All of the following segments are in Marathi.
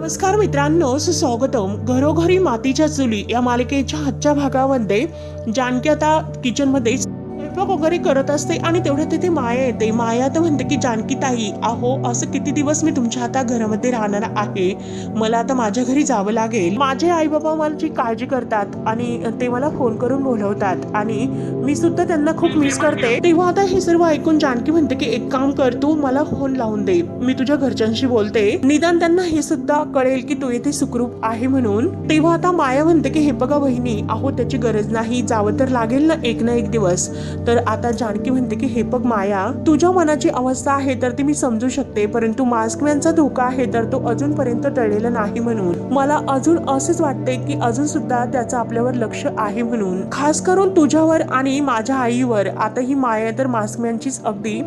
नमस्कार मित्रांनो सुस्वागतम. घरोघरी मातीच्या चुली या मालिकेच्या आजच्या भागामध्ये जानकी आता किचनमध्ये स्वयंपाक वगैरे करत असते आणि तेवढ्या तिथे माया येते. माया तर म्हणते की जानकी ताई अहो असं किती दिवस मी तुमच्या आता घरामध्ये राहणार आहे? मला आता माझ्या घरी जावं लागेल. माझे आई बाबा माझी काळजी करतात आणि ते मला फोन करून बोलवतात आणि मी सुद्धा त्यांना खूप मिस करते. तेव्हा आता हे सर्व ऐकून जानकी म्हणते की एक काम कर तू मला फोन लावून दे. मी तुझ्या घरच्यांशी बोलते. निदान त्यांना हे सुद्धा कळेल की तू येथे सुखरूप आहे म्हणून. तेव्हा आता माया म्हणते की हे बघा बहिणी अहो त्याची गरज नाही. जावं तर लागेल ना एक ना एक दिवस. तर आता जानकी म्हणते की हे बघ माया तुझ्या मनाची अवस्था आहे तर ती मी समजू शकते परंतु मास्कमॅनचा धोका आहे तर तो अजूनपर्यंत टळलेला नाही म्हणून. मला अजून असेच वाटते की अजून सुद्धा त्याचं आपल्यावर लक्ष आहे म्हणून. खास करून तुझ्यावर आणि माझ्या आईवर. आता ही माया तर मास्कमॅनचीच अगदी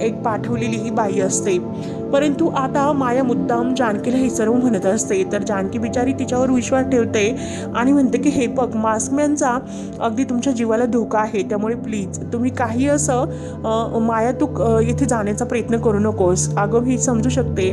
एक पाठवलेली ही बाई असते. परंतु आता माया मुद्दाम जानकीला हे सर्व म्हणत असते. तर जानकी बिचारी तिच्यावर विश्वास ठेवते आणि म्हणते की हे बघ मास्कमॅनचा अगदी तुमच्या जीवाला धोका आहे. त्यामुळे प्लीज तुम्ही काही असं माया तू अं, इथे जाण्याचा प्रयत्न करू नकोस. अगं ही समजू शकते.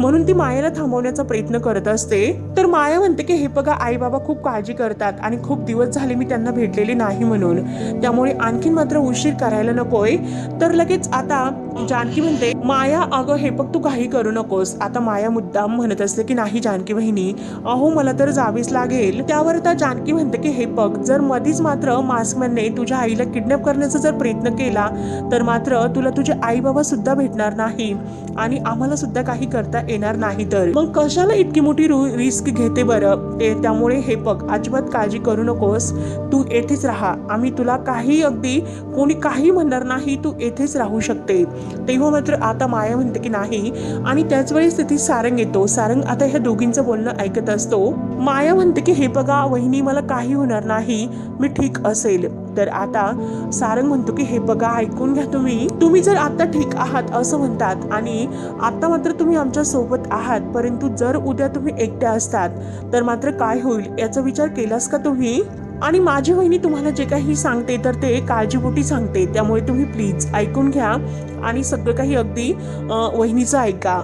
म्हणून ती मायाला थांबवण्याचा प्रयत्न करत असते. तर माया म्हणते की हे बघा आई बाबा खूप काळजी करतात आणि खूप दिवस झाले मी त्यांना भेटलेले नाही म्हणून. त्यामुळे आणखीन मात्र उशीर करायला नकोय. तर लगेच आता जानकी म्हणते माया अगं हे बघ तू काही करू नकोस. आता माया मुद्दाम म्हणत असते की नाही जानकी बहिणी अहो मला तर जावीच लागेल. त्यावर आता जानकी म्हणते की हे बघ जर मधीच मात्र मास्कमॅनने तुझ्या आईला किडनॅप करण्याचा जर प्रयत्न केला तर मात्र तुला तुझे आई बाबा सुद्धा भेटणार नाही आणि आम्हाला सुद्धा काही करता येणार नाही तर. मग कशाला इतकी मोठी रिस्क घेते बरं? ते त्यामुळे हे बघ अजिबात काळजी करू नकोस. तू येथेच राहा. आम्ही तुला काही अगदी कोणी काही म्हणणार नाही तू येथेच राहू शकते. तेव्हा मात्र आता माया म्हणते की नाही आणि त्याच वेळेस तिथे सारंग येतो. सारंग आता ह्या दोघींचं बोलणं ऐकत असतो. माया म्हणते की हे बघा वहिनी मला काही होणार नाही. मी ठीक असेल. तर आता सारंग म्हणतो की हे बघा ऐकून घ्या तुम्ही. तुम्ही जर आता ठीक आहात असं म्हणतात. आणि आता मात्र तुम्ही आमच्यासोबत आहात. परंतु जर उद्या तुम्ही एकट्या असतात तर मात्र काय होईल? याचा विचार केलास का तुम्ही? आणि माझी वहिनी तुम्हाला जे काही सांगते तर ते काळजीपोटी सांगते. त्यामुळे तुम्ही प्लीज ऐकून घ्या आणि सगळं काही अगदी वहिनीचं ऐका.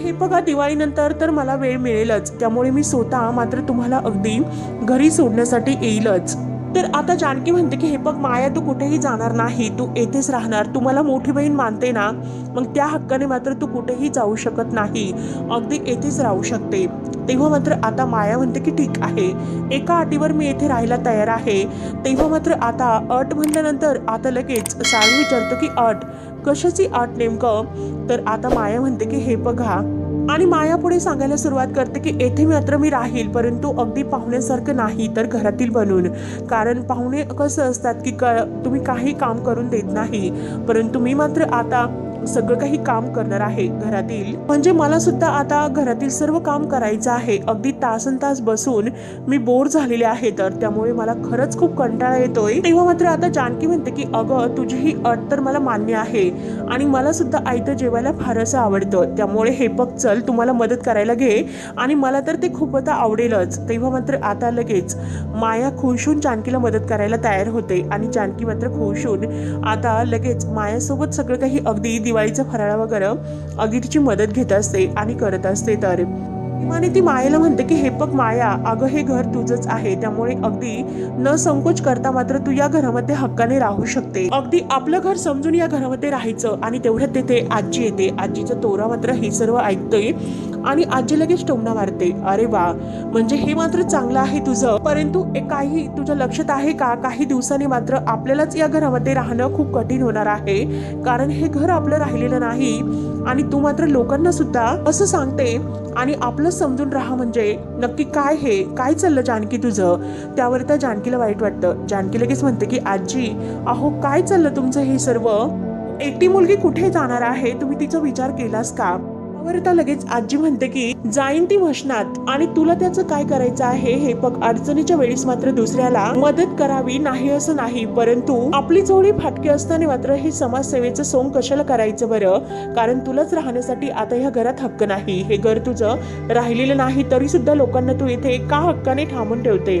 हे बघा दिवाळीनंतर तर मला वेळ मिळेलच. त्यामुळे मी स्वतः मात्र तुम्हाला अगदी घरी सोडण्यासाठी येईलच. तर आता जानकी म्हणते की हे बघ माया तू कुठेही जाणार नाही. तू येथेच राहणार. तू मला मोठी बहीण मानते ना मग त्या हक्काने मात्र तू कुठेही जाऊ शकत नाही. अगदी येथेच राहू शकते. तेव्हा मात्र आता माया म्हणते की ठीक आहे. एका अटीवर मी येथे राहायला तयार आहे. तेव्हा मात्र आता अट म्हणल्यानंतर आता लगेच साळू विचारतो की अट? कशाची अट नेमकं? तर आता माया म्हणते की हे बघा आणि माया पुढे सांगायला सुरुवात करते की येथे मात्र मी राहील परंतु अगदी पाहुण्यासारखं नाही तर घरातील बनून. कारण पाहुणे कसं असतात की क तुम्ही काही काम करून देत नाही परंतु मी मात्र आता सगळं काही काम करणार आहे घरातील. म्हणजे मला सुद्धा आता घरातील सर्व काम करायचं आहे. अगदी तासन तास बसून मी बोर झालेले आहे तर त्यामुळे मला खरंच खूप कंटाळा येतोय. तेव्हा मात्र आता जानकी म्हणते की अगं तुझी ही अट तर मला मान्य आहे आणि मला सुद्धा आयतं जेवायला फारसं आवडतं. त्यामुळे हे बघ चल तुम्हाला मदत करायला घे आणि मला तर ते खूप आता आवडेलच. तेव्हा मात्र आता लगेच माया खुश होऊन जानकीला मदत करायला तयार होते आणि जानकी मात्र खुश होऊन आता लगेच मायासोबत सगळं काही अगदी दिवाळीचं फराळ वगैरे अगदी तिची मदत घेत असते आणि करत असते तर. माने ती मायेला म्हणते की हे बघ माया अगं हे घर तुझंच आहे त्यामुळे अगदी न संकोच करता मात्र तू या घरामध्ये हक्काने राहू शकते. अगदी आपलं घर समजून या घरामध्ये राहायचं आणि तेवढ्यात तेथे आजी येते. आजीचं तोरा मात्र हे सर्व ऐकतोय. आणि आजी लगेच टोमणा मारते. अरे वा म्हणजे हे मात्र चांगलं आहे तुझं. परंतु एक काही तुझ्या लक्षात आहे का? काही दिवसांनी मात्र आपल्यालाच या घरामध्ये राहणं खूप कठीण होणार आहे. कारण हे घर आपलं राहिलेलं नाही आणि तू मात्र लोकांना सुद्धा असं सांगते आणि आपलं समजून राहा म्हणजे. नक्की काय हे? काय चाललं जानकी तुझं? त्यावर त्या जानकीला वाईट वाटतं. जानकी लगेच म्हणते की आजी अहो काय चाललं तुमचं हे सर्व? एकटी मुलगी कुठे जाणार आहे? तुम्ही तिचा विचार केलास का? त्यावर आता लगेच आजी म्हणते की जाईन ती वशनात आणि तुला त्याचं काय करायचं आहे हे बघ अडचणीच्या वेळेस मात्र दुसऱ्याला मदत करावी नाही असं नाही परंतु आपली जोडी फाटकी असताना मात्र हे समाजसेवेचं सोंग कशाला करायचं बरं? कारण तुलाच राहण्यासाठी आता ह्या घरात हक्क नाही. हे घर तुझं राहिलेलं नाही तरी सुद्धा लोकांना तू इथे का हक्काने थांबून ठेवते.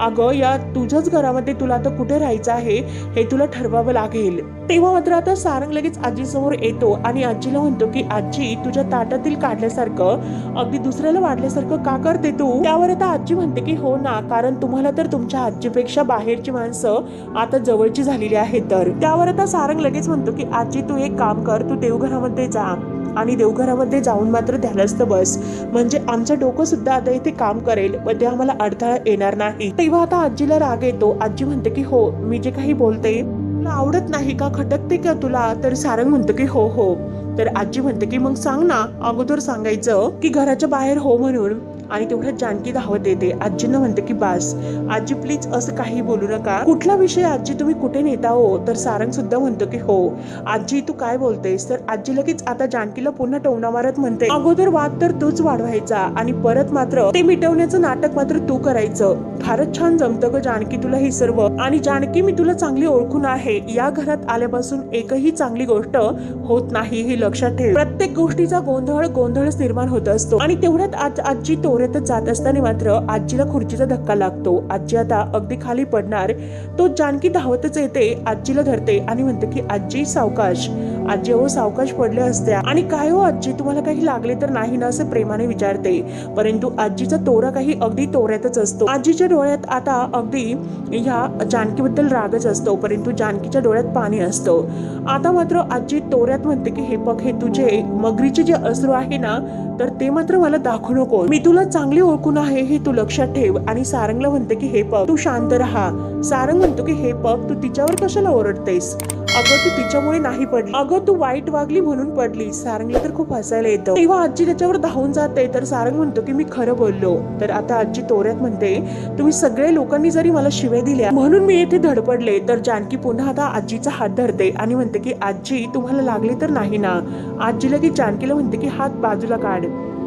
अगं या तुझ्याच घरामध्ये तुला आता कुठे राहायचं आहे हे तुला ठरवावं लागेल. तेव्हा मात्र आता सारंग लगेच आजीसमोर येतो आणि आजीला म्हणतो की आजी तुझ्या ताटातील काढल्यासारखं अगदी दुसऱ्याला वाढल्यासारखं का करते तू? त्यावर आता आजी म्हणते की हो ना कारण तुम्हाला तर तुमच्या आजीपेक्षा बाहेरची माणसं आता जवळची झालेली आहेत तर. त्यावर आता सारंग लगेच म्हणतो की आजी तू एक काम कर तू देवघरामध्ये जा आणि देवघरामध्ये जाऊन मात्र ध्यानस्थ बस. म्हणजे आमचं डोकं सुद्धा आता इथे काम करेल व ते आम्हाला अडथळा येणार नाही. तेव्हा आता आजीला राग येतो. आजी म्हणते की हो मी जे काही बोलते तुला आवडत नाही का? खटकते का तुला? तर सारंग म्हणतो की हो हो. तर आजी म्हणते की मग सांग ना अगोदर सांगायचं की घराच्या बाहेर हो म्हणून. आणि तेवढ्यात जानकी धावत येते. आजींना म्हणते की बास आजी प्लीज असं काही बोलू नका. कुठला विषय आजी? तुम्ही कुठे नेता हो? तर सारंग सुद्धा म्हणतो की हो. आजी तू काय बोलतेस? तर आजी लगेच आता जानकीला पुन्हा टोवणा मारत म्हणते अगोदर वाद तर तूच वाढवायचा आणि परत मात्र ते मिटवण्याचं नाटक मात्र तू करायचं. फारच छान जमतं ग जानकी तुला हे सर्व. आणि जानकी मी तुला चांगली ओळखून आहे. या घरात आल्यापासून एकही चांगली गोष्ट होत नाही हे लक्षात ठेव. प्रत्येक गोष्टीचा गोंधळ गोंधळच निर्माण होत असतो. आणि तेवढ्यात आज आजी तोऱ्यातच जात असताना मात्र आजीला खुर्चीचा धक्का लागतो. आजी आता अगदी खाली पडणार. तो जानकी धावतच येते. आजीला धरते आणि म्हणते की आजी सावकाश. आजी अहो सावकाश पडले असते आणि काय हो आजी? तुम्हाला काही लागले तर नाही ना असं प्रेमाने विचारते. परंतु आजीचा तोरा काही अगदी तोऱ्यातच असतो. आजीच्या डोळ्यात आता अगदी ह्या जानकीबद्दल रागच असतो परंतु जानकीच्या डोळ्यात पाणी असतं. आता मात्र आजी तोऱ्यात म्हणते की हे बघ हे तुझे मगरीचे जे अश्रू आहे ना तर ते मात्र मला दाखवू नको मी तुला चांगली ओळखून आहे हे तू लक्षात ठेव. आणि सारंगला म्हणते की हे पग तू शांत राहा. सारंग म्हणतो की हे पग तू तिच्यावर कशाला ओरडतेस? अगं तू तिच्यामुळे नाही पडली. अगं तू वाईट वागली म्हणून पडली. सारंगला तर खूप हसायला येतं. तेव्हा आजी त्याच्यावर धावून जाते. तर सारंग म्हणतो की मी खरं बोललो. तर आता आजी तोऱ्यात म्हणते तुम्ही सगळे लोकांनी जरी मला शिव्या दिल्या म्हणून मी येथे धडपडले. तर जानकी पुन्हा आता आजीचा हात धरते आणि म्हणते की आजी तुम्हाला लागले तर नाही ना? आजीला की जानकीला म्हणते की हात बाजूला काढ.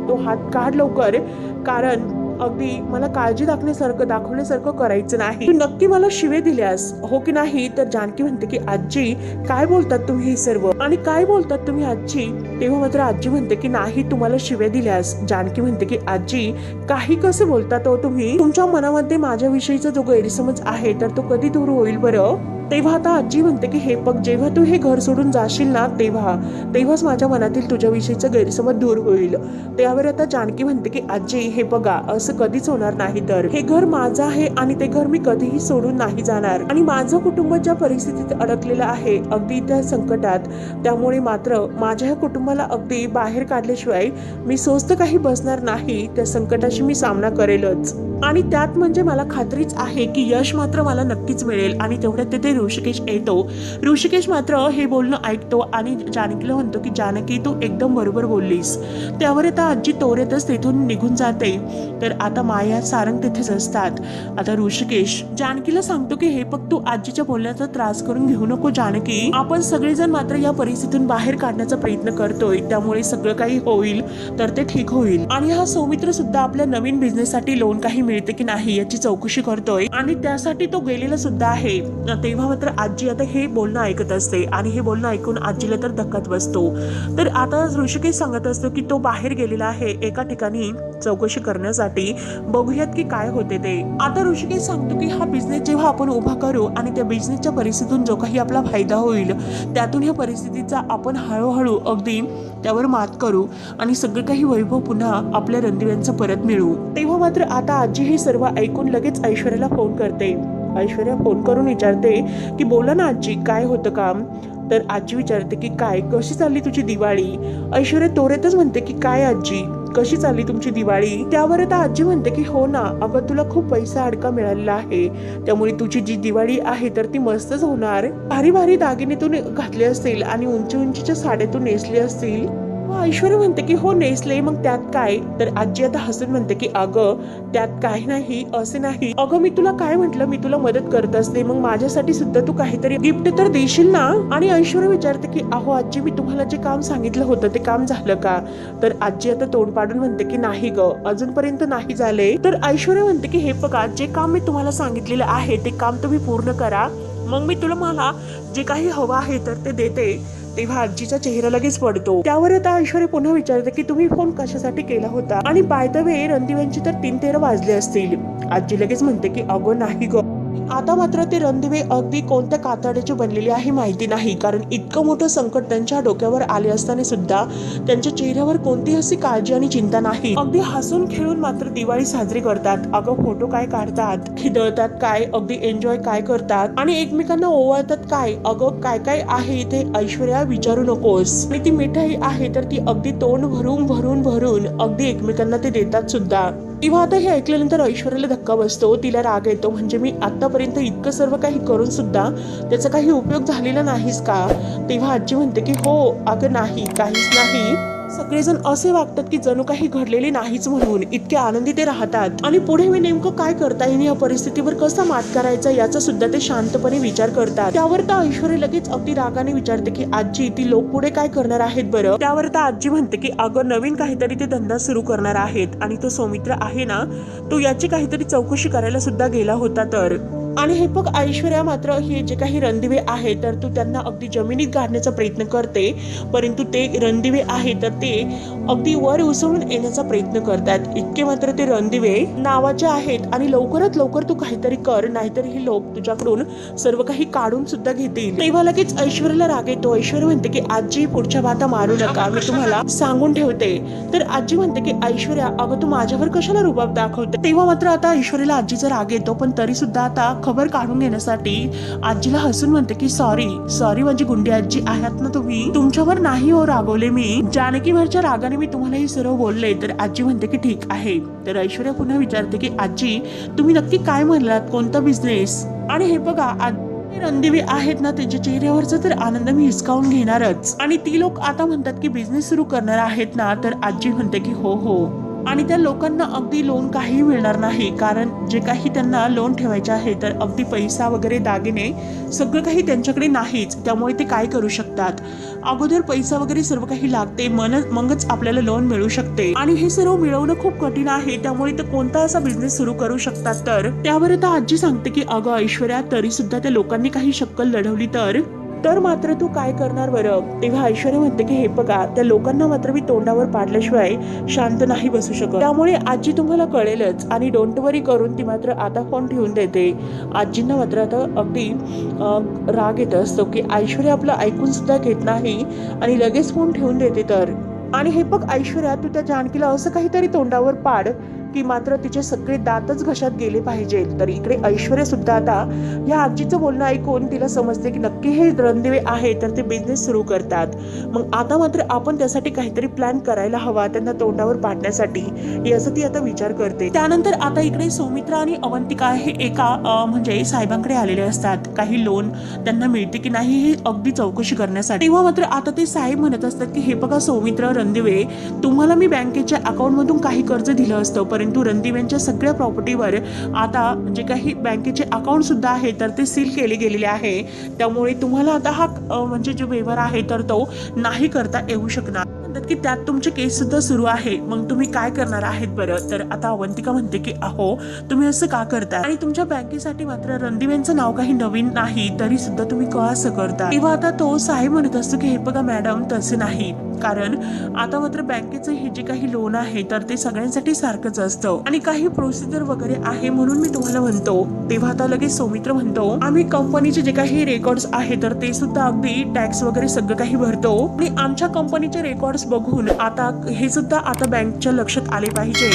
तो हात काढ लवकर. कारण अगदी मला काळजी दाखण्यासारखं दाखवण्यासारखं करायचं नाही. तू नक्की मला शिवे दिल्यास हो की नाही? तर जानकी म्हणते की आजी काय बोलतात तुम्ही हे सर्व? आणि काय बोलतात तुम्ही आजी? तेव्हा मात्र आजी म्हणते की नाही तुम्हाला शिवे दिल्यास. जानकी म्हणते की आजी काही कसं बोलतात हो तुम्ही? तुमच्या मनामध्ये माझ्याविषयीचा जो गैरसमज आहे तर तो कधी दूर होईल बरं? तेव्हा आता आजी म्हणते की हे बघ जेव्हा तू हे घर सोडून जाशील ना तेव्हा तेव्हाच माझ्या मनातील तुझ्याविषयीचं गैरसमज दूर होईल. त्यावर आता जानकी म्हणते की आजी हे बघा असं कधीच होणार नाही तर. हे घर माझं आहे आणि ते घर मी कधीही सोडून नाही जाणार. आणि माझं कुटुंब ज्या परिस्थितीत अडकलेलं आहे अगदी त्या संकटात त्यामुळे मात्र माझ्या ह्या कुटुंबाला अगदी बाहेर काढल्याशिवाय मी स्वस्त काही बसणार नाही. त्या संकटाशी मी सामना करेलच. आणि त्यात म्हणजे मला खात्रीच आहे की यश मात्र मला नक्कीच मिळेल. आणि तेवढ्यात तिथे ऋषिकेश येतो. ऋषिकेश मात्र हे बोलणं ऐकतो आणि जानकीला म्हणतो की जानकी तू एकदम बरोबर बोललीस. त्यावर आता आजी तोरेतच तिथून निघून जाते. तर आता माया सारंग तिथेच असतात. आता ऋषिकेश जानकीला सांगतो की हे फक्त तू आजीच्या बोलण्याचा त्रास करून घेऊ नको जानकी. आपण सगळेजण मात्र या परिस्थितीतून बाहेर काढण्याचा प्रयत्न करतोय. त्यामुळे सगळं काही होईल तर ते ठीक होईल. आणि हा सौमित्र सुद्धा आपल्या नवीन बिझनेससाठी लोन काही मिळते की नाही याची चौकशी करतोय. आणि त्यासाठी तो गेलेला सुद्धा आहे. तेव्हा मात्र आजी आता हे बोलणं ऐकत असते. आणि हे बोलणं ऐकून आजीला तर धक्काच बसतो. तर आता ऋषिकेश सांगत असतो की तो बाहेर गेलेला आहे एका ठिकाणी चौकशी करण्यासाठी. बघूयात की काय होते ते. आता ऋषिकेश सांगतो की हा बिझनेस जेव्हा आपण उभा करू आणि त्या बिझनेसच्या परिस्थितीतून जो काही आपला फायदा होईल त्यातून ह्या परिस्थितीचा आपण हळूहळू अगदी त्यावर मात करू आणि सगळं काही वैभव पुन्हा आपल्या रणदिव्यांचं परत मिळू. तेव्हा मात्र आता आजी हे सर्व ऐकून लगेच ऐश्वर्याला फोन करते. ऐश्वर्या फोन करून विचारते की बोला ना आजी काय होतं काम? तर आजी विचारते की काय? कशी चालली तुझी दिवाळी? ऐश्वर्या तोरेतच म्हणते की काय आजी? कशी चालली तुमची दिवाळी? त्यावर आता आजी म्हणते की हो ना अगं तुला खूप पैसा अडका मिळालेला आहे. त्यामुळे तुझी जी दिवाळी आहे तर ती मस्तच होणार. भारी भारी दागिने तू घातले असतील आणि उंची उंचीच्या साड्या तू नेसली असतील. मग ऐश्वर्या म्हणते की हो नेसले मग त्यात काय? तर आजी आता हसून म्हणते की अगं त्यात काही नाही असे नाही. अगं मी तुला काय म्हटलं? मी तुला मदत करत असते. मग माझ्यासाठी सुद्धा तू काहीतरी गिफ्ट तर देशील ना? आणि ऐश्वर्या विचारते की अहो आजी मी तुम्हाला जे काम सांगितलं होतं ते काम झालं का? तर आजी आता तोंड पाडून म्हणते की नाही ग अजूनपर्यंत नाही झाले. तर ऐश्वर्या म्हणते की हे बघा जे काम मी तुम्हाला सांगितलेलं आहे ते काम तुम्ही पूर्ण करा. मग मी तुला मला जे काही हवं आहे तर ते देते. तेव्हा आजीचा चेहरा लगेच पडतो. त्यावर आता ऐश्वर्या पुन्हा विचारते की तुम्ही फोन कशासाठी केला होता? आणि बाय द वे रणदिव्यांची तर तीन तेरा वाजले असतील. आजी लगेच म्हणते की अगो नाही ग. आता मात्र ते रणदिवे अगदी कोणत्या कातड्याचे बनलेले आहे माहिती नाही. कारण इतकं मोठं संकट त्यांच्या डोक्यावर आले असताना सुद्धा त्यांच्या चेहऱ्यावर कोणती अशी काळजी आणि चिंता नाही. अगदी हसून खेळून मात्र दिवाळी साजरी करतात. अगं फोटो काय काढतात? खिदळतात काय? अगदी एन्जॉय काय करतात? आणि एकमेकांना ओवाळतात काय? अगं काय काय आहे इथे? ऐश्वर्या विचारू नकोस. आणि ती मिठाई आहे तर ती अगदी तोंड भरून भरून भरून अगदी एकमेकांना ते देतात सुद्धा. तेव्हा आता हे ऐकल्यानंतर ऐश्वर्याला धक्का बसतो तिला राग येतो. म्हणजे मी आतापर्यंत इतकं सर्व काही करून सुद्धा त्याचा काही उपयोग झालेला नाहीच का? तेव्हा आजी म्हणते की हो अगं नाही काहीच नाही. सगळेजण असे वागतात की जणू काही घडलेले नाहीच म्हणून. इतके आनंदी ते राहतात. आणि पुढे मी नेमकं काय करता येईल या परिस्थितीवर कसा मात करायचा याचा सुद्धा ते शांतपणे विचार करतात. त्यावर तर ऐश्वर्या लगेच अगदी रागाने विचारते की आजी ती लोक पुढे काय करणार आहेत बरं? त्यावर तर आजी म्हणते की अगं नवीन काहीतरी ते धंदा सुरू करणार आहेत. आणि तो सौमित्र आहे ना तो याची काहीतरी चौकशी करायला सुद्धा गेला होता तर. आणि हे बघ ऐश्वर्या मात्र हे जे काही रणदिवे आहे तर तू त्यांना अगदी जमिनीत गाडण्याचा प्रयत्न करते. परंतु ते रणदिवे आहे तर ते अगदी वर उसळून येण्याचा प्रयत्न करतात. इतके मात्र ते रणदिवे नावाचे आहेत आणि लवकरात लवकर तू काहीतरी कर नाहीतर हे लोक तुझ्याकडून सर्व काही काढून सुद्धा घेतील. तेव्हा लगेच ऐश्वर्याला राग येतो. ऐश्वर्या म्हणते की आजी पुढच्या बाता मारू नका. मी तुम्हाला सांगून ठेवते. तर आजी म्हणते की ऐश्वर्या अगं तू माझ्यावर कशाला रुबाब दाखवते? तेव्हा मात्र आता ऐश्वर्याला आजीचा राग येतो पण तरी सुद्धा आता खबर काढून घेण्यासाठी आजीला हसून म्हणते की सॉरी सॉरी माझी गुंडी आजी आहात ना तुम्ही? तुमच्यावर नाही हो रागवले मी. जानकीवरच्या रागाने मी तुम्हाला हे सर्व बोलले. तर आजी म्हणते की ठीक आहे. तर ऐश्वर्या पुन्हा विचारते की आजी तुम्ही नक्की काय म्हणलात? कोणता बिझनेस आणि हे बघा आज आहेत ना त्याच्या चेहऱ्यावरचा तर आनंद मी हिसकावून घेणारच. आणि ती लोक आता म्हणतात की बिझनेस सुरू करणार आहेत ना? तर आजी म्हणते की हो हो. आणि त्या लोकांना अगदी लोन काही मिळणार नाही. कारण जे काही त्यांना लोन ठेवायचे आहे तर अगदी पैसा वगैरे दागिने सगळं काही त्यांच्याकडे नाहीच. त्यामुळे ते काय करू शकतात? अगोदर पैसा वगैरे सर्व काही लागते मन मगच आपल्याला लोन मिळू शकते. आणि हे सर्व मिळवणं खूप कठीण आहे. त्यामुळे ते कोणता असा बिझनेस सुरू करू शकतात? तर त्यावर आता आजी सांगते की अगं ऐश्वर्या तरी सुद्धा त्या लोकांनी काही शक्कल लढवली तर? तर मात्र तू काय करणार बरं? तेव्हा ऐश्वर्या म्हणते की हे बघा त्या लोकांना मात्र मी तोंडावर पाडल्याशिवाय शांत नाही बसू शकत. त्यामुळे आजी तुम्हाला कळेलच आणि डोंट वरी करून ती मात्र आता फोन ठेवून देते. आजींना मात्र आता अगदी राग येत असतो की ऐश्वर्या आपलं ऐकून सुद्धा घेत नाही आणि लगेच फोन ठेवून देते तर. आणि हे बघ ऐश्वर्या तू त्या जानकीला असं काहीतरी तोंडावर पाड. की मात्र तिचे सगळे दातच घशात गेले पाहिजे. तर इकडे ऐश्वर्या सुद्धा आता या आजीचं बोलणं ऐकून तिला समजते की नक्की हे रणदिवे आहे तर ते बिझनेस सुरू करतात. मग आता मात्र आपण त्यासाठी काहीतरी प्लॅन करायला हवा त्यांना तोंडावर पाडण्यासाठी. याचा ती आता विचार करते. त्यानंतर आता इकडे सौमित्रा आणि अवंतिका हे एका म्हणजे साहेबांकडे आलेले असतात. काही लोन त्यांना मिळते की नाही हे अगदी चौकशी करण्यासाठी. तेव्हा मात्र आता ते साहेब म्हणत असतात की हे बघा सौमित्र रणदिवे तुम्हाला मी बँकेच्या अकाउंटमधून काही कर्ज दिलं असतं परंतु रणदिव्यांच्या सगळ्या प्रॉपर्टीवर आता जे काही बँकेचे अकाउंट सुद्धा आहे तर ते सील केले गेलेले आहे. त्यामुळे तुम्हाला आता हा म्हणजे जो व्यवहार आहे तर तो नाही करता येऊ शकणार. म्हणतात की त्यात तुमचे केस सुद्धा सुरू आहे. मग तुम्ही काय करणार आहेत बरं? तर आता अवंतिका म्हणते की अहो तुम्ही असं का करताय? आणि तुमच्या बँकेसाठी मात्र रणदिवेंचं नाव काही नवीन नाही तरी सुद्धा तुम्ही का असं करता तेव्हा आता तो साहेब म्हणत असतो की हे बघा मॅडम तसे नाही. कारण आता मात्र बँकेचं हे जे काही लोन आहे तर ते सगळ्यांसाठी सारखंच असतं. आणि काही प्रोसिजर वगैरे आहे म्हणून मी तुम्हाला म्हणतो. तेव्हा आता लगेच सौमित्र म्हणतो आम्ही कंपनीचे जे काही रेकॉर्ड्स आहे तर ते सुद्धा अगदी टॅक्स वगैरे सगळं काही भरतो. आणि आमच्या कंपनीचे रेकॉर्ड्स बघून आता हे सुद्धा आता बँकच्या लक्षात आले पाहिजे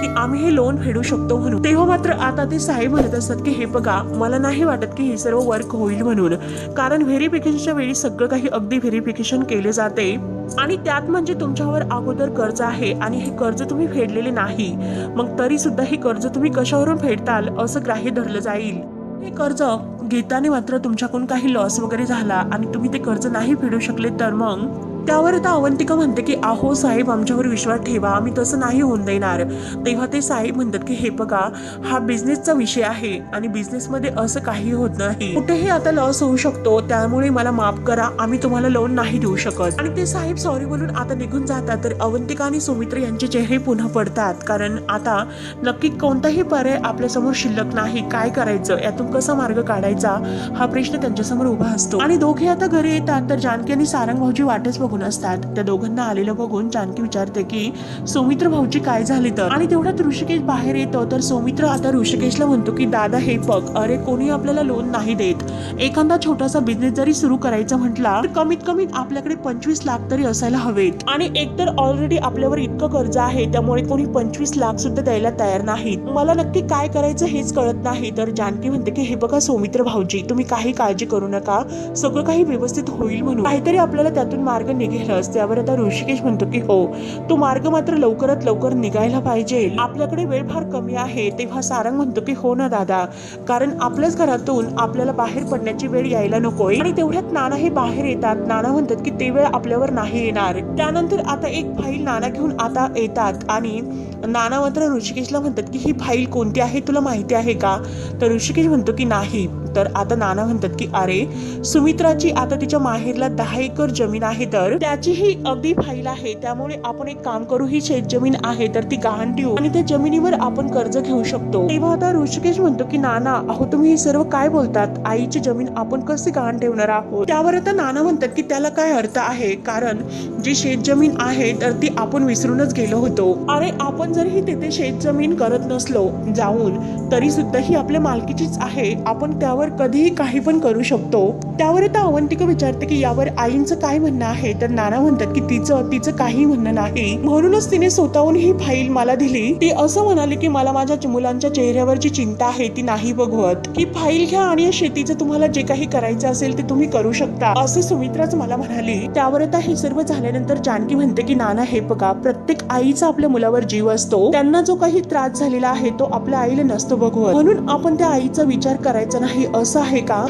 की आम्ही हे लोन फेडू शकतो म्हणून. तेव्हा मात्र आता ते साहेब म्हणत असतात की हे बघा मला नाही वाटत की हे सर्व वर्क होईल म्हणून. कारण व्हेरिफिकेशनच्या वेळी सगळं काही अगदी व्हेरिफिकेशन केले जाते. आणि त्यात म्हणजे तुमच्यावर अगोदर कर्ज आहे आणि हे कर्ज तुम्ही फेडलेले नाही. मग तरी सुद्धा हे कर्ज तुम्ही कशावरून फेडताल असं ग्राह्य धरलं जाईल. हे कर्ज घेताना मात्र तुमच्याकडून काही लॉस वगैरे झाला आणि तुम्ही ते कर्ज नाही फेडू शकले तर मग? त्यावर आता अवंतिका म्हणते की अहो साहेब आमच्यावर विश्वास ठेवा आम्ही तसं नाही होऊन देणार. तेव्हा ते साहेब म्हणतात की हे बघा हा बिझनेसचा विषय आहे आणि बिझनेसमध्ये असं काही होत नाही. कुठेही आता लॉस होऊ शकतो त्यामुळे मला माफ करा आम्ही तुम्हाला लोन नाही देऊ शकत. आणि ते साहेब सॉरी बोलून आता निघून जातात तर अवंतिका आणि सुमित्र यांचे चेहरे पुन्हा पडतात कारण आता नक्की कोणताही पर्याय आपल्यासमोर शिल्लक नाही. काय करायचं? यातून कसा मार्ग काढायचा? हा प्रश्न त्यांच्यासमोर उभा असतो. आणि दोघे आता घरी येतात तर जानकी आणि सारंग भाऊजी वाटच बघून खून असतात. त्या दोघांना आलेलं बघून जानकी विचारते की सौमित्र भाऊजी काय झाले तर? आणि तेवढ्यात ऋषिकेश बाहेर येतो. तर सौमित्र आता ऋषिकेशला म्हणतो की दादा हे बघ अरे कोणी आपल्याला लोन नाही देत. एखादा छोटासा बिझनेस जरी सुरू करायचा म्हटला तर कमीत कमी आपल्याकडे पंचवीस लाख तरी असायला हवेत. आणि एकतर ऑलरेडी आपल्यावर इतकं कर्ज आहे त्यामुळे कोणी पंचवीस लाख सुद्धा द्यायला तयार नाहीत. मला नक्की काय करायचं हेच कळत नाही. तर जानकी म्हणते की हे बघा सौमित्र भाऊजी तुम्ही काही काळजी करू नका. सगळं काही व्यवस्थित होईल म्हणून. काहीतरी आपल्याला त्यातून मार्ग निघेलच त्यावर आता ऋषिकेश म्हणतो की हो तो मार्ग मात्र लवकरात लवकर निघायला पाहिजे. आपल्याकडे वेळ फार कमी आहे तेव्हा सारंग म्हणतो की हो ना दादा. कारण आपल्याच घरातून आपल्याला बाहेर पडण्याची वेळ यायला नकोय. आणि तेवढ्यात नाना हे बाहेर येतात. नाना म्हणतात की ते वेळ आपल्यावर नाही येणार. त्यानंतर आता एक फाईल नाना घेऊन आता येतात. आणि नाना मात्र ऋषिकेशला म्हणतात की ही फाईल कोणती आहे तुला माहिती आहे का? तर ऋषिकेश म्हणतो की नाही. तर आता नाना म्हणतात की अरे सुमित्राची आता तिच्या माहेरला दहा एकर जमीन आहे तर? त्याची ही अगदी फाईल आहे. त्यामुळे आपण एक काम करू ही शेत जमीन आहे तर ती गहाण ठेवू आणि त्या जमिनीवर आपण कर्ज घेऊ शकतो. तेव्हा आता ऋषिकेश म्हणतो की नाना अहो तुम्ही हे सर्व काय बोलतात? आईची जमीन आपण कसे गहाण ठेवणार आहोत? त्यावर आता नाना म्हणतात की त्याला काय अर्थ आहे? कारण जी शेत जमीन आहे तर ती आपण विसरूनच गेलो होतो. अरे आपण जरी तिथे शेत जमीन करत नसलो जाऊन तरी सुद्धा ही आपल्या मालकीचीच आहे. आपण त्यावर कधीही काही पण करू शकतो. त्यावर आता अवंतिका विचारते की यावर आईंचं काय म्हणणं आहे? तर नाना म्हणतात की तिचं तिचं काही म्हणणं नाही. म्हणूनच तिने स्वतःहून ही फाईल मला दिली. ती असं म्हणाली की मला माझ्या मुलांच्या चेहऱ्यावर जी चिंता आहे ती नाही बघवत. ही फाईल घ्या आणि या शेतीचं तुम्हाला जे काही करायचं असेल ते तुम्ही करू शकता असं सुमित्राच मला म्हणाली. त्यावर आता हे सर्व झाल्यानंतर जानकी म्हणते की नाना हे बघा प्रत्येक आईचा आपल्या मुलावर जीव असतो. त्यांना जो काही त्रास झालेला आहे तो आपल्या आईला नसतो बघवत. म्हणून आपण त्या आईचा विचार करायचा नाही असं आहे का?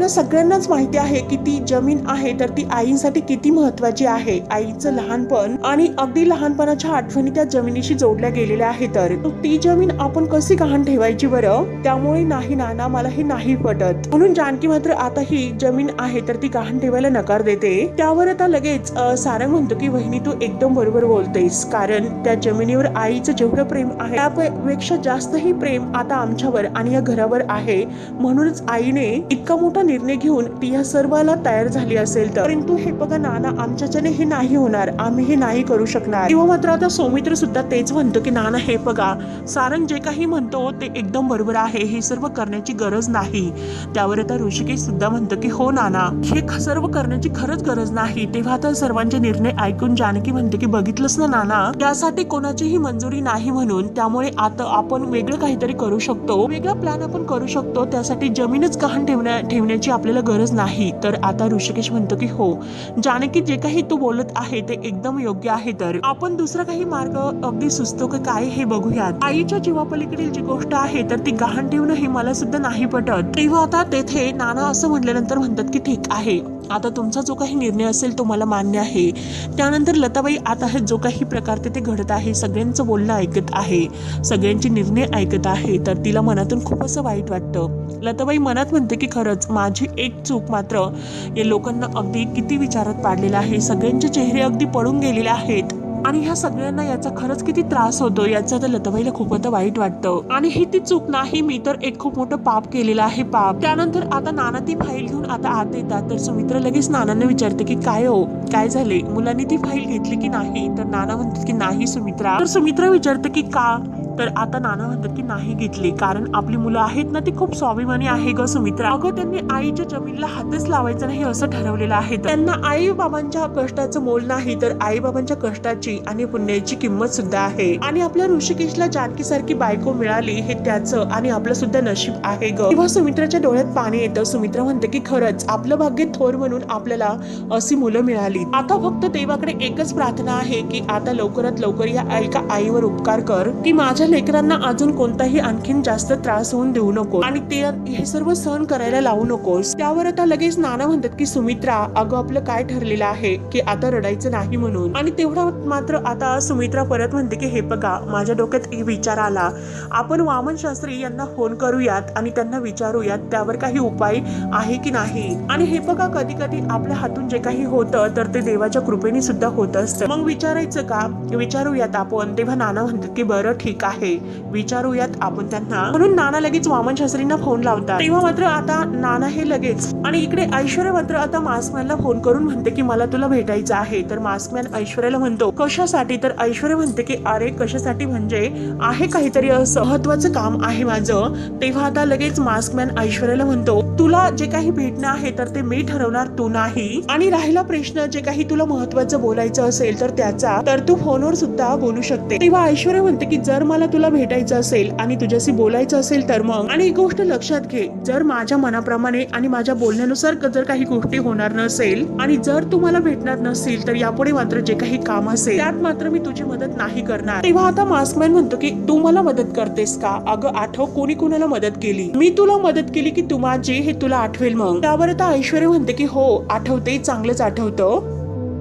आपल्या सगळ्यांनाच माहिती आहे की ती जमीन आहे तर ती आईसाठी किती महत्वाची आहे. आईचं लहानपण आणि अगदी लहानपणाच्या आठवणी त्या जमिनीशी जोडल्या गेलेल्या आहेत तर. ती जमीन आपण कशी गहाण ठेवायची बरं? त्यामुळे नाही नाना मला हे नाही पटत. म्हणून जानकी मात्र आता ही जमीन आहे तर ती गहाण ठेवायला नकार देते. त्यावर आता लगेच सारंग म्हणतो की वहिनी तू एकदम बरोबर बोलतेस. कारण त्या जमिनीवर आईचं जेवढं प्रेम आहे त्यापेक्षा जास्तही प्रेम आता आमच्यावर आणि या घरावर आहे. म्हणूनच आईने इतका मोठा निर्णय घेऊन ती या सर्वाला तयार झाली असेल तर. परंतु हे बघा नाना आमच्याच्याने हे नाही होणार. आम्ही हे नाही करू शकणार. किंवा मात्र आता सौमित्र सुद्धा तेच म्हणतो की नाना हे बघा. सारंग जे काही म्हणतो ते एकदम बरोबर आहे. हे सर्व करण्याची गरज नाही. त्यावर आता ऋषिकेश सुद्धा म्हणतो की हो नाना. हे सर्व करण्याची खरंच गरज नाही. तेव्हा आता सर्वांचे निर्णय ऐकून जानकी म्हणते की बघितलंच ना नाना? त्यासाठी कोणाचीही मंजुरी नाही म्हणून. त्यामुळे आता आपण वेगळं काहीतरी करू शकतो. वेगळा प्लॅन आपण करू शकतो. त्यासाठी जमीनच गहाण ठेवण्या ठेवण्याची आपल्याला गरज नाही. तर आता ऋषिकेश म्हणतो की हो. जानकी जे काही तू बोलत आहे ते एकदम योग्य आहे तर. आपण दुसरा काही मार्ग अगदी सुचतो का काय हे बघूयात. आईच्या जीवापलीकडील जी गोष्ट आहे तर ती गहाण ठेवणं हे मला सुद्धा नाही पटत. तेव्हा आता तेथे नाना असं म्हटल्यानंतर म्हणतात की ठीक आहे. आता तुमचा जो काही निर्णय असेल तो मला मान्य आहे. त्यानंतर लताबाई आता हे जो काही प्रकार तिथे घडत आहे सगळ्यांचं बोलणं ऐकत आहे. सगळ्यांचे निर्णय ऐकत आहे. तर तिला मनातून खूप असं वाईट वाटतं. लताबाई मनात म्हणते की खरंच माझी एक चूक मात्र या लोकांना अगदी किती विचारात पाडलेला आहे. सगळ्यांचे चेहरे अगदी पडून गेलेले आहेत. आणि ह्या सगळ्यांना याचा खरंच किती त्रास होतो याचा तर लताबाईला खूप आता वाईट वाटतं. आणि ही ती चूक नाही मी तर एक खूप मोठं पाप केलेलं आहे पाप. त्यानंतर आता नाना ती फाईल घेऊन आता आत येतात. तर सुमित्रा लगेच नानांना विचारते की काय हो? काय झाले? मुलांनी ती फाईल घेतली की नाही? तर नाना म्हणतात की नाही सुमित्रा. तर सुमित्रा विचारते की का? तर आता नाना म्हणतात की नाही घेतली. कारण आपली मुलं आहेत ना ती खूप स्वाभिमानी आहे ग सुमित्रा. अगं त्यांनी आईच्या जमिनीला हातच लावायचं नाही असं ठरवलेलं आहे. त्यांना आई बाबांच्या कष्टाचं मोल नाही तर आई बाबांच्या कष्टाची आणि पुण्याची किंमत सुद्धा आहे. आणि आपल्या ऋषिकेशला जानकी सारखी बायको मिळाली हे त्याचं आणि आपलं सुद्धा नशीब आहे ग. तेव्हा सुमित्राच्या डोळ्यात पाणी येतं. सुमित्रा म्हणते की खरंच आपलं भाग्य थोर म्हणून आपल्याला अशी मुलं मिळाली. आता फक्त देवाकडे एकच प्रार्थना आहे की आता लवकरात लवकर या एका आईवर उपकार कर. की माझ्या लेकरांना अजून कोणताही आणखीन जास्त त्रास होऊन देऊ नको. आणि ते हे सर्व सहन करायला लावू नकोस. त्यावर आता लगेच नाना म्हणतात की सुमित्रा अगं आपलं काय ठरलेलं आहे की आता रडायचं नाही म्हणून. आणि तेवढा मात्र आता सुमित्रा परत म्हणते की हे बघा माझ्या डोक्यात एक विचार आला. आपण वामन शास्त्री यांना फोन करूयात आणि त्यांना विचारूयात त्यावर काही उपाय आहे की नाही? आणि हे बघा कधी कधी आपल्या हातून जे काही होतं तर ते देवाच्या कृपेने सुद्धा होत असतं. मग विचारायचं का? विचारूयात आपण. तेव्हा नाना म्हणतात की बरं ठीक आहे. विचारूयात आपण त्यांना. म्हणून नाना लगेच वामन शास्त्रींना फोन लावतात. तेव्हा मात्र आता नाना हे लगेच. आणि इकडे ऐश्वर्या मात्र आता मास्कमॅनला फोन करून म्हणते की मला तुला भेटायचं आहे. तर मास्कमॅन ऐश्वर्याला म्हणतो कशासाठी? तर ऐश्वर्या म्हणते की अरे कशासाठी म्हणजे आहे काहीतरी असं महत्वाचं काम आहे माझं. तेव्हा आता लगेच मास्कमॅन ऐश्वर्याला म्हणतो तुला जे काही भेटणं आहे तर ते मी ठरवणार तू नाही. आणि राहिला प्रश्न जे काही तुला महत्वाचं बोलायचं असेल तर त्याचा तर तू फोनवर सुद्धा बोलू शकते. तेव्हा ऐश्वर्या म्हणते की जर मला तुला भेटायचं असेल आणि तुझ्याशी बोलायचं असेल तर मग. आणि एक गोष्ट लक्षात घे जर माझ्या मनाप्रमाणे आणि माझ्या बोलण्यानुसार जर काही गोष्टी होणार नसेल आणि जर तू मला भेटणार नसेल तर यापुढे मात्र जे काही काम असेल त्यात मात्र मी तुझी मदत नाही करणार. तेव्हा आता मास्कमॅन म्हणतो की तू मला मदत करतेस का? अगं आठव कोणी कोणाला मदत केली? मी तुला मदत केली की तू माझी हे तुला आठवेल मग. त्यावर आता ऐश्वर्या म्हणते की हो आठवते चांगलंच आठवतं.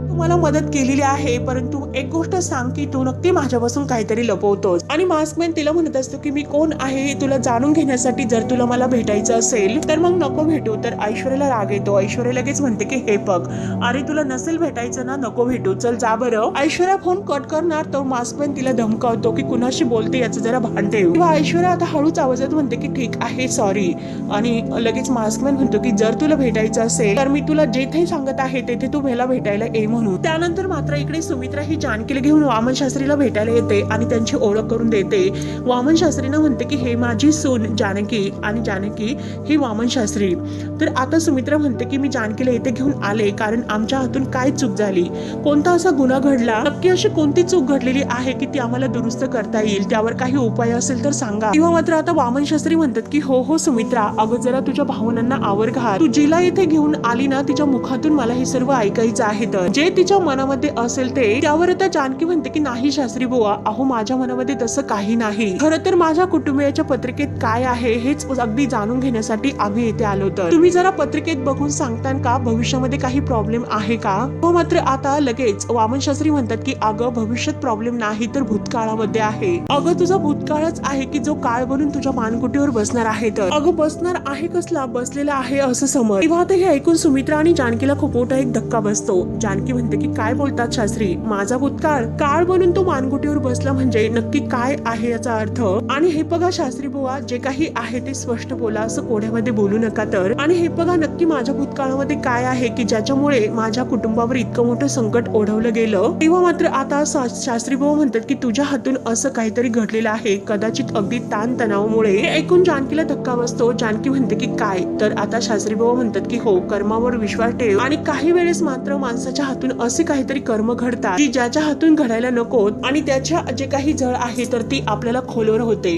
तुम्हाला मदत केलेली आहे परंतु एक गोष्ट सांग की तू नक्की माझ्यापासून काहीतरी लपवतोस. आणि मास्कमॅन तिला म्हणत असतो की मी कोण आहे हे तुला जाणून घेण्यासाठी जर तुला मला भेटायचं असेल तर मग नको भेटू. तर ऐश्वर्याला राग येतो. ऐश्वर्या लगेच म्हणते की हे बघ अरे तुला नसेल भेटायचं ना नको भेटू. चल जा बरं. ऐश्वर्या फोन कट करणार तर मास्कमॅन तिला धमकावतो की कुणाशी बोलते याचं जरा भान ठेव किंवा ऐश्वर्या आता हळूच आवाजात म्हणते की ठीक आहे सॉरी आणि लगेच मास्कमॅन म्हणतो की जर तुला भेटायचं असेल तर मी तुला जेथे सांगत आहे तेथे तू मला भेटायला ये म्हणून. त्यानंतर मात्र इकडे सुमित्रा ही जानकीला घेऊन वामन शास्त्रीला भेटायला येते आणि त्यांची ओळख करून देते. वामन शास्त्रीना म्हणते की हे माझी सून जानकी आणि जानकी ही वामन शास्त्री तर आता सुमित्रा म्हणते की मी जानकीला येथे घेऊन आले कारण आमच्या हातून काय चूक झाली? कोणता असा गुन्हा घडला? नक्की अशी कोणती चूक घडलेली आहे की ती आम्हाला दुरुस्त करता येईल? त्यावर काही उपाय असेल तर सांगा. किंवा मात्र आता वामन शास्त्री म्हणतात की हो हो सुमित्रा अगं जरा तुझ्या भावनांना आवर घाल. तू जिला येथे घेऊन आली ना तिच्या मुखातून मला हे सर्व ऐकायचं आहे तर. जे तिच्या मनामध्ये असेल ते त्यावर तर जानकी म्हणते की नाही शास्त्री बुवा अहो माझ्या मनामध्ये तसं काही नाही. खरं तर माझ्या कुटुंबियाच्या पत्रिकेत काय आहे हेच अगदी जाणून घेण्यासाठी आम्ही इथे आलो तर. तुम्ही जरा पत्रिकेत बघून सांगता का भविष्यामध्ये काही प्रॉब्लेम आहे का? हो मात्र आता लगेच वामन शास्त्री म्हणतात की अगं भविष्यात प्रॉब्लेम नाही तर भूतकाळामध्ये आहे. अगं तुझा भूतकाळच आहे की जो काळ बनून तुझ्या मानकुटीवर बसणार आहे तर? अगं बसणार आहे कसला? बसलेला आहे असं समज. तेव्हा आता हे ऐकून सुमित्रा आणि जानकीला खूप मोठा एक धक्का बसतो. जानकी म्हणते की काय बोलतात शास्त्री? माझा भूतकाळ काळ बनून तो मानगुटीवर बसला म्हणजे नक्की काय आहे याचा अर्थ? आणि हे बघा शास्त्री बुवा जे काही आहे ते स्पष्ट बोला असं कोड्यामध्ये बोलू नका तर. आणि हे बघा नक्की माझ्या भूतकाळामध्ये काय आहे की ज्याच्यामुळे माझ्या कुटुंबावर इतकं मोठं संकट ओढवलं गेलं? तेव्हा मात्र आता शास्त्री बुवा म्हणतात की तुझ्या हातून असं काहीतरी घडलेलं आहे. कदाचित अगदी ताण तणावामुळे हे ऐकून जानकीला धक्का बसतो. जानकी म्हणते की काय? तर आता शास्त्री बुवा म्हणतात की हो कर्मावर विश्वास ठेव. आणि काही वेळेस मात्र माणसाच्या हातून असे काहीतरी कर्म घडतात की कोणाच्या हातून घडायला नकोत आणि त्याच्या जे काही झळ आहे तर ती आपल्याला खोलवर होते.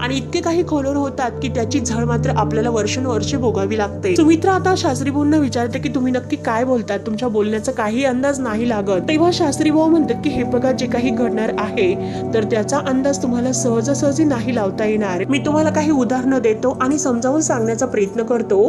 आणि इतके काही खोलवर होतात की त्याची झळ मात्र आपल्याला वर्षानुवर्षे भोगावी लागते. सुमित्रा आता शास्त्री भाऊंना विचारते की तुम्ही नक्की काय बोलतात? तुमच्या बोलण्याचा काही अंदाज नाही लागत. तेव्हा शास्त्री भाऊ म्हणतात की हे बघा जे काही घडणार आहे तर त्याचा अंदाज तुम्हाला सहजासहजी नाही लावता येणार. मी तुम्हाला काही उदाहरणं देतो आणि समजावून सांगण्याचा प्रयत्न करतो.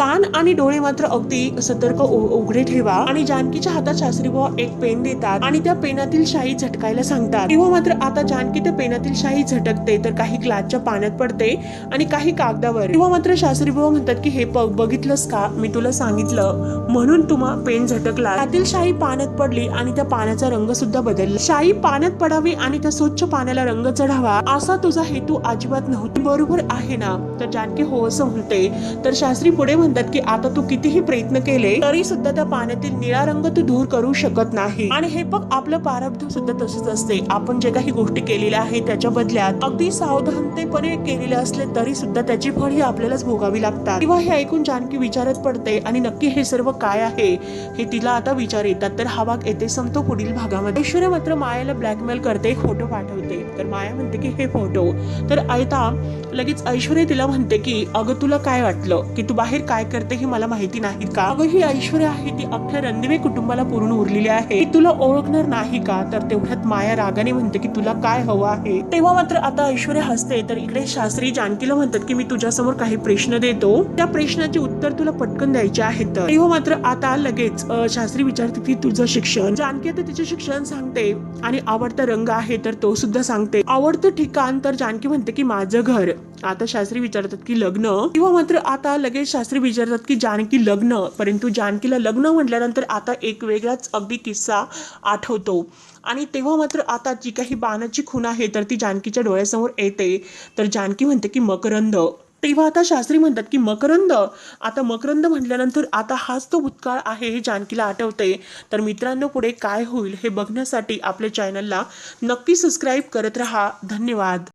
कान आणि डोळे मात्र अगदी सतर्क उघडे ठेवा. आणि जानकीच्या हातात शास्त्री बुवा एक पेन देतात आणि त्या पेनातील शाही झटकायला सांगतात. तेव्हा मात्र आता जानकी त्या पेनातील शाही झटकते तर काही ग्लासच्या पाण्यात पडते आणि काही कागदावर. तेव्हा मात्र शास्त्री बुवा म्हणतात की हे बघितलंस का? मी तुला सांगितलं. म्हणून तुम्हा पेन झटकला. त्यातील शाही पाण्यात पडली आणि त्या पाण्याचा रंग सुद्धा बदलला. शाई पाण्यात पडावी आणि त्या स्वच्छ पाण्याला रंग चढावा असा तुझा हेतू अजिबात नव्हता. बरोबर आहे ना? तर जानकी हो असं म्हणते. तर शास्त्री पुढे म्हणतात की आता तू कितीही प्रयत्न केले तरी सुद्धा त्या पाण्यातील निळा रंग तू दूर करू शकत नाही. आणि हे बघ आपलं प्रारब्ध सुद्धा तसंच असते. आपण जे काही गोष्टी केलेल्या आहेत त्याच्या बदल्यात अगदी सावधानतेपणे केलेले असले तरी सुद्धा त्याची फळ ही आपल्यालाच भोगावी लागतात. किंवा हे ऐकून जानकी विचारत पडते आणि नक्की हे सर्व काय आहे? हे तिला आता विचार येतात. तर हा भाग येथे संपतो पुढील भागामध्ये. ऐश्वर्या मात्र मायाला ब्लॅकमेल करते एक फोटो पाठवते. तर माया म्हणते की हे फोटो तर आयता लगेच ऐश्वर्या तिला म्हणते की अगं तुला काय वाटलं? की तू बाहेर काय करते हे मला माहिती नाही का? अगं ही ऐश्वर्या आहे ती अख्ख्या रणदिवे कुटुंबाला पुरून उरलेली आहे. ती तुला ओळखणार नाही का? तर तेवढ्यात माया रागाने म्हणते की तुला काय हवं आहे? तेव्हा मात्र आता ऐश्वर्या हसते तर इकडे शास्त्री जानकीला म्हणतात की मी तुझ्यासमोर काही प्रश्न देतो. त्या प्रश्नाचे उत्तर तुला पटकन द्यायचे आहेत तर. तेव्हा मात्र आता लगेच शास्त्री विचारते की तुझं शिक्षण? जानकी आता तिचे शिक्षण सांगते आणि आवडता रंग आहे तर तो सुद्धा सांगते. आवडतं ठिकाण तर जानकी म्हणते की माझं घर. आता शास्त्री विचारतात की लग्न? किंवा मात्र आता लगेच शास्त्री विचारतात की जानकी लग्न? परंतु जानकीला लग्न म्हटल्यानंतर आता एक वेगळाच अगदी किस्सा आठवतो. आणि तेव्हा मात्र आता जी काही बाणाची खून आहे तर ती जानकीच्या डोळ्यासमोर येते. तर जानकी म्हणते की मकरंद. तेव्हा आता शास्त्री म्हणतात की मकरंद? आता मकरंद म्हटल्यानंतर आता हाच तो भूतकाळ आहे हे जानकीला आठवते. तर मित्रांनो पुढे काय होईल हे बघण्यासाठी आपल्या चॅनलला नक्की सबस्क्राईब करत राहा. धन्यवाद.